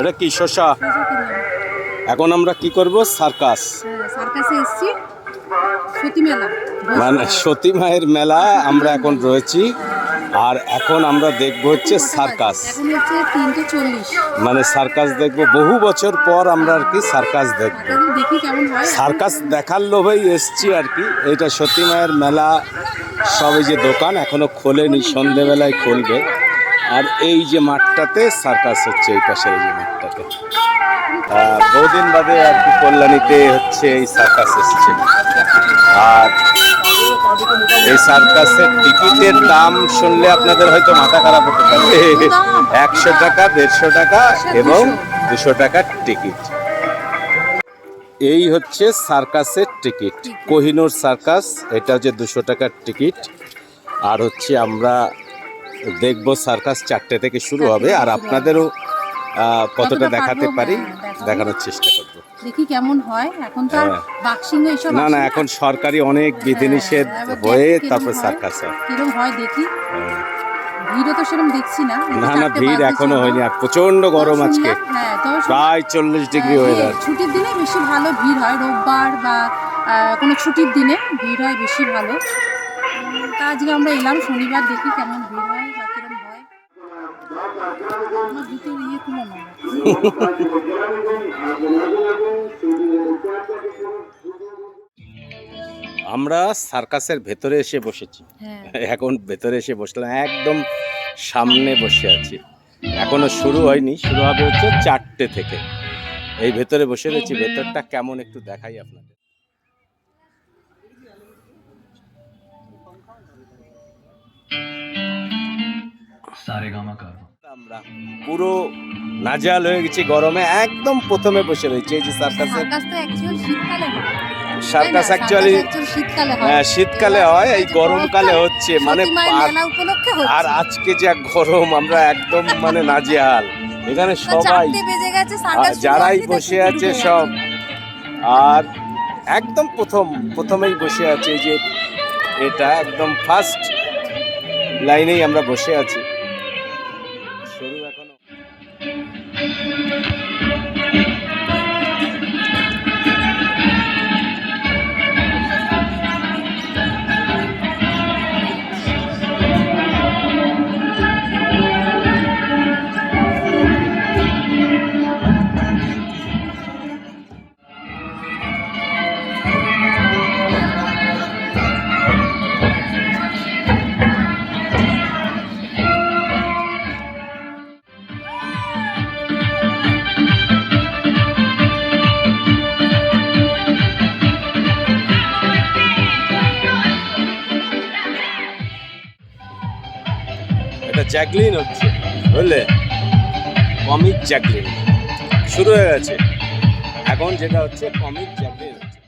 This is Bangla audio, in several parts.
এটা কি শসা এখন আমরা কি করব? সার্কাস। সার্কাসে এসছি। সতী মেলা। মানে সতী মায়ের মেলা আমরা এখন রয়েছি। আর এখন আমরা দেখব হচ্ছে সার্কাস। মানে সার্কাস দেখব। বহু বছর পর আমরা আর কি সার্কাস দেখব। সার্কাস দেখার লোভেই এসছি আর কি। এটা সতী মায়ের মেলা। সব এই যে দোকান এখনও খোলেনি সন্ধেবেলায় খুলবে। আর এই যে মাঠটাতে সার্কাস হচ্ছে এই পাশের এই যে মাঠটাতে। বহুদিন বাদে আর কি কল্যাণীতে হচ্ছে এই সার্কাস এসছে। আর এই সার্কাসের টিকিটের দাম শুনলে আপনাদের হয়তো মাথা খারাপ হতে পারে। একশো টাকা দেড়শো টাকা এবং দুশো টাকার টিকিট। এই হচ্ছে সার্কাসের টিকিট। কোহিনুর সার্কাস এটা হচ্ছে দুশো টাকার টিকিট। আর হচ্ছে আমরা দেখব সার্কাস চারটে থেকে শুরু হবে আর আপনাদেরও কতটা দেখাতে পারি হ্যাঁ, দেখানোর চেষ্টা করব। দেখি কেমন হয়। এখন তো আর হ্যাঁ। বাক্সিং এসব না না এখন সরকারি অনেক বিধিনিষেধ হ্যাঁ, হয়ে তারপর সার্কাস হয়। কিরম হয় দেখি। হ্যাঁ। ভিড়ও তো সেরকম দেখছি না না না ভিড় এখনও হয়নি আর প্রচণ্ড গরম আজকে। হ্যাঁ প্রায় চল্লিশ ডিগ্রি হ্যাঁ, ছুটির দিনে বেশি ভালো ভিড় হয় রোববার বা কোনো ছুটির দিনে ভিড় হয় বেশি ভালো। তা আজকে আমরা এলাম শনিবার দেখি কেমন ভিড় হয় বা কিরম হয় আমার ইয়ে না আমরা সার্কাসের ভেতরে এসে বসেছি। হ্যাঁ। এখন ভেতরে এসে বসলাম একদম সামনে বসে আছি। এখনও শুরু হয়নি শুরু হবে হচ্ছে চারটে থেকে। এই ভেতরে বসে রয়েছি ভেতরটা কেমন একটু দেখাই আপনাদের। আমরা পুরো নাজাল হয়ে গেছি গরমে একদম প্রথমে বসে রয়েছে এই যে সার্কাস হয়? সার্কাস অ্যাকচুয়ালি হয়। হ্যাঁ, শীতকালে হয়, এই গরমকালে হচ্ছে, মানে আর- আজকে যা গরম আমরা একদম মানে নাজেহাল। এখানে সবাই যারাই বসে আছে সব। আর একদম প্রথম প্রথমেই বসে আছে এই যে এটা একদম ফার্স্ট লাইনেই আমরা বসে আছি। জ্যাকলিন হচ্ছে। বুঝলে? Comic Jacqueline. শুরু হয়ে গেছে। এখন যেটা হচ্ছে কমিক জ্যাকলিন হচ্ছে।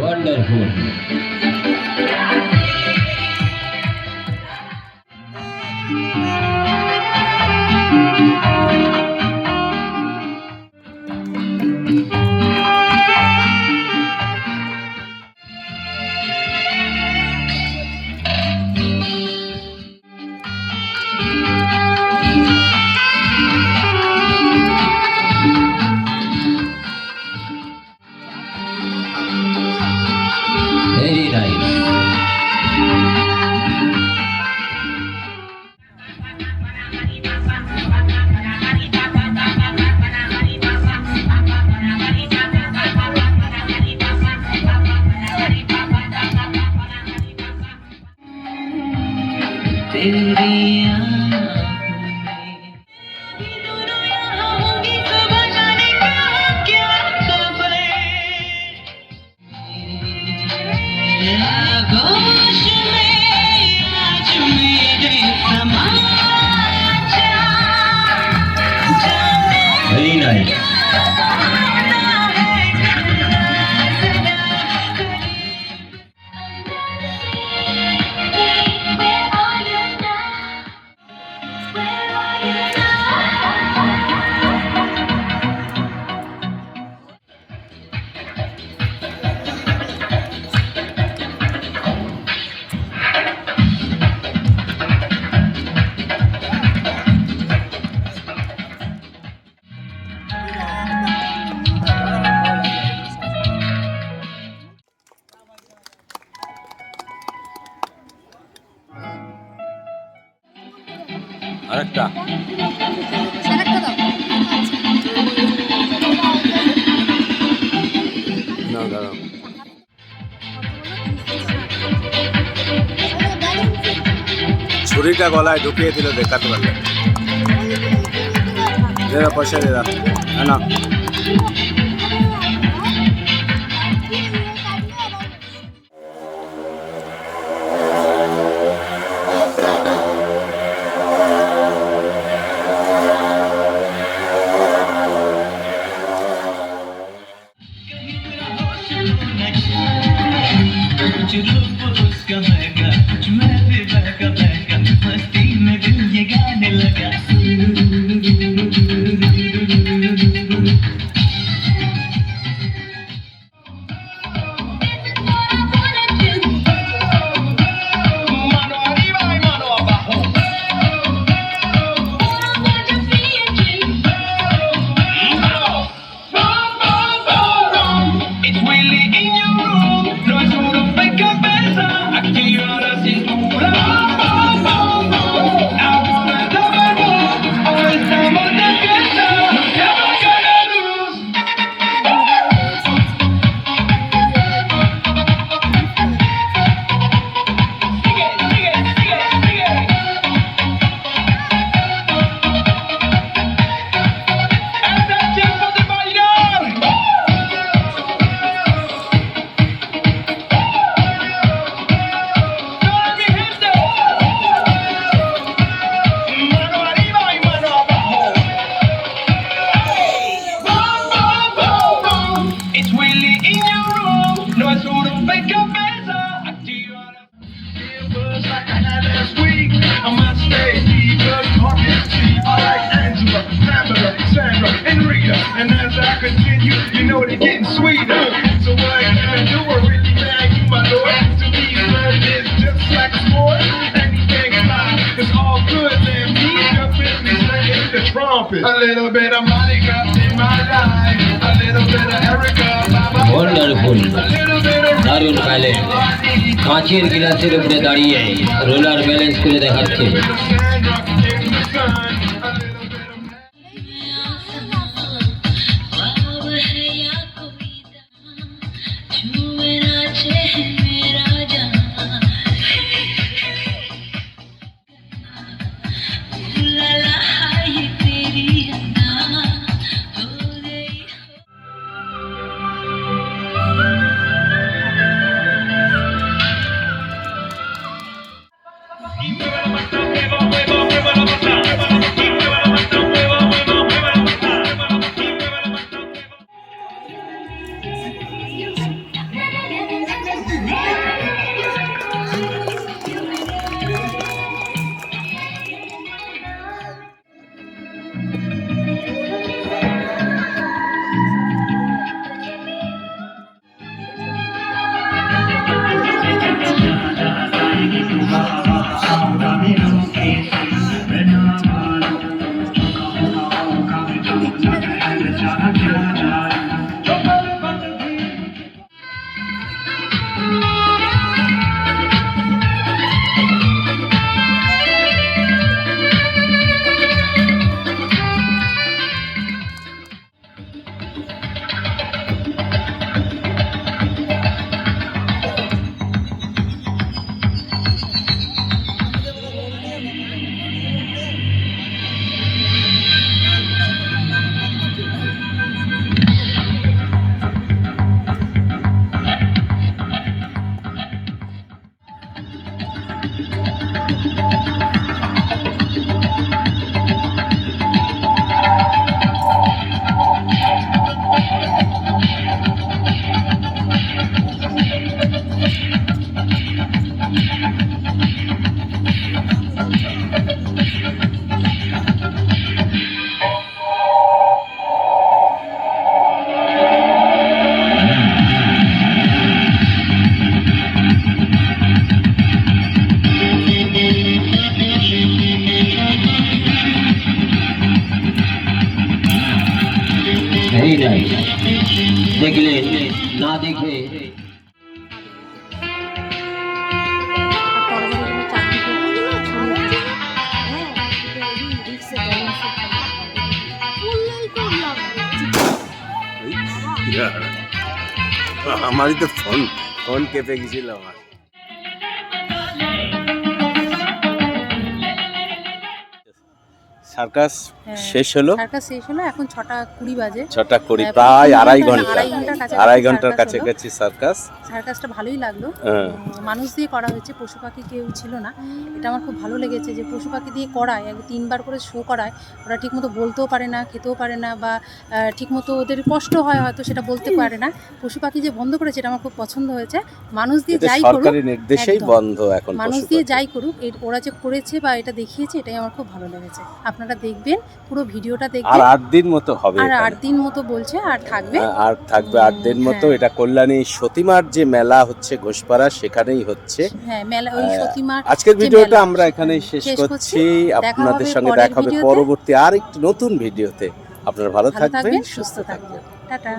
Wonderful. ছুরিটা গলায় ঢুকিয়ে দিল দেখাতে পারলে দেরা পয়সা দেরা হ্যাঁ, না you. look Pamela, Sandra, and Rita. And as I continue, you know they're getting sweeter. So what can I do? I really mad you, my lord. To me, love is just like a sport. Anything fly, it's all good. Then me, jump in me, singing the trumpet. A little bit of Monica in my life. A little bit of Erica by my Wonderful. A little bit of দারুণ ব্যালেন্স কাঁচের গ্লাসের উপরে দাঁড়িয়ে রোলার ব্যালেন্স করে দেখাচ্ছে হ্যাঁ। আমারই তো ফোন ফোন কেঁপে গেছিল আমার। সার্কাস হ্যাঁ। শেষ হলো। সার্কাস শেষ হলো এখন ছটা কুড়ি বাজে। ছটা কুড়ি হ্যাঁ, প্রায় আড়াই ঘণ্টা, আড়াই ঘণ্টার কাছাকাছি সার্কাস সার্কাসটা ভালোই লাগল। হ্যাঁ। মানুষ দিয়ে করা হয়েছে পশু পাখি কেউ ছিল না। এটা আমার খুব ভালো লেগেছে যে পশু পাখি দিয়ে করায় তিনবার করে শো করায় ওরা ঠিকমতো বলতেও পারে না খেতেও পারে না বা ঠিকমতো ওদের কষ্ট হয় হয়তো সেটা বলতে পারে না। পশু পাখি যে বন্ধ করেছে এটা আমার খুব পছন্দ হয়েছে। মানুষ দিয়ে যাই করুক সরকারি নির্দেশেই বন্ধ এখন মানুষ দিয়ে যাই করুক ওরা যে করেছে বা এটা দেখিয়েছে এটাই আমার খুব ভালো লেগেছে। আপনারা দেখবেন পুরো ভিডিওটা দেখবেন। আর আট দিন মতো হবে আর। আট দিন মতো বলছে আর থাকবে। হ্যাঁ, আর থাকবে আট দিন মতো। হ্যাঁ। এটা কল্যাণী সতীমার যে মেলা হচ্ছে ঘোষপাড়া সেখানেই হচ্ছে। হ্যাঁ মেলা ওই সতীমার আজকের ভিডিওটা আমরা এখানেই শেষ করছি। আপনাদের সঙ্গে দেখা হবে পরবর্তী আর একটি নতুন ভিডিওতে। আপনারা ভালো থাকবেন সুস্থ থাকবেন। টাটা।